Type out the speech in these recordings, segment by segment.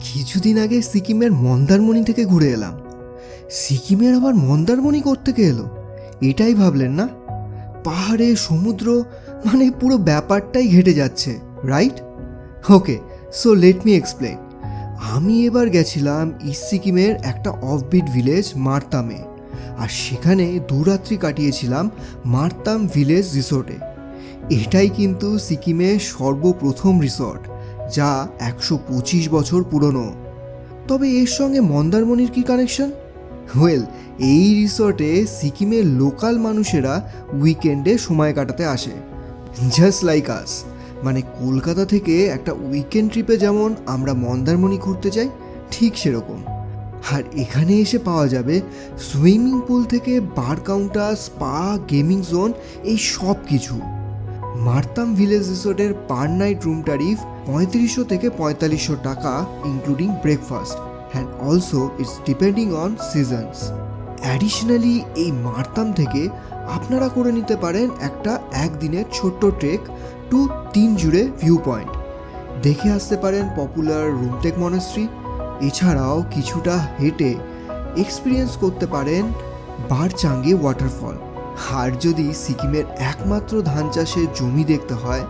কিছুদিন আগে সিকিমের মন্দারমণি থেকে ঘুরে এলাম। সিকিমের আবার মন্দারমণি থেকে এলো? এটাই ভাবলেন না? পাহাড়ে, সমুদ্র মানে পুরো ব্যাপারটাই ঘেটে যাচ্ছে right okay so let me explain আমি এবার গেছিলাম ইস্ট সিকিমের একটা অফবিট ভিলেজ মারতামে আর সেখানে দুরাত্রি কাটিয়েছিলাম মারতাম ভিলেজ রিসোর্টে এটাই কিন্তু সিকিমের সর্বপ্রথম রিসর্ট যা একশো পঁচিশ বছর পুরনো। তবে এর সঙ্গে মন্দারমণির কি কানেকশন ওয়েল এই রিসর্টে সিকিমের লোকাল মানুষেরা উইকেন্ডে সময় কাটাতে আসে। জাস্ট লাইক আস মানে কলকাতা থেকে একটা উইকেন্ড ট্রিপে যেমন আমরা মন্দারমণি ঘুরতে যাই, ঠিক সেরকম। আর এখানে এসে পাওয়া যাবে সুইমিং পুল থেকে bar counter spa gaming zone এই সব কিছু মারতাম ভিলেজ রিসোর্টের পার নাইট রুম ট্যারিফ পঁয়ত্রিশশো থেকে পঁয়তাল্লিশশো টাকা including breakfast and also it's depending on seasons additionally এই মার্তাম থেকে আপনারা করে নিতে পারেন একটা একদিনের ছোট্ট ট্রেক টু তিন জুড়ে ভিউ পয়েন্ট দেখে আসতে পারেন পপুলার রুমটেক মনেস্ট্রি এছাড়াও কিছুটা হেঁটে এক্সপিরিয়েন্স করতে পারেন বারচাঙ্গি ওয়াটারফল আর যদি সিকিমের একমাত্র ধান চাষের জমি দেখতে হয়,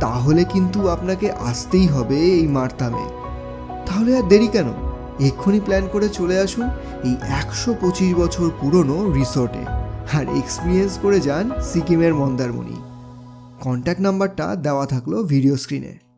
তাহলে কিন্তু আপনাকে আসতেই হবে এই মারতামে। তাহলে আর দেরি কেন? এক্ষুনি প্ল্যান করে চলে আসুন এই একশো পঁচিশ বছর পুরনো রিসোর্টে আর এক্সপিরিয়েন্স করে যান সিকিমের মন্দারমণি। কন্ট্যাক্ট নাম্বারটা দেওয়া থাকল ভিডিও স্ক্রিনে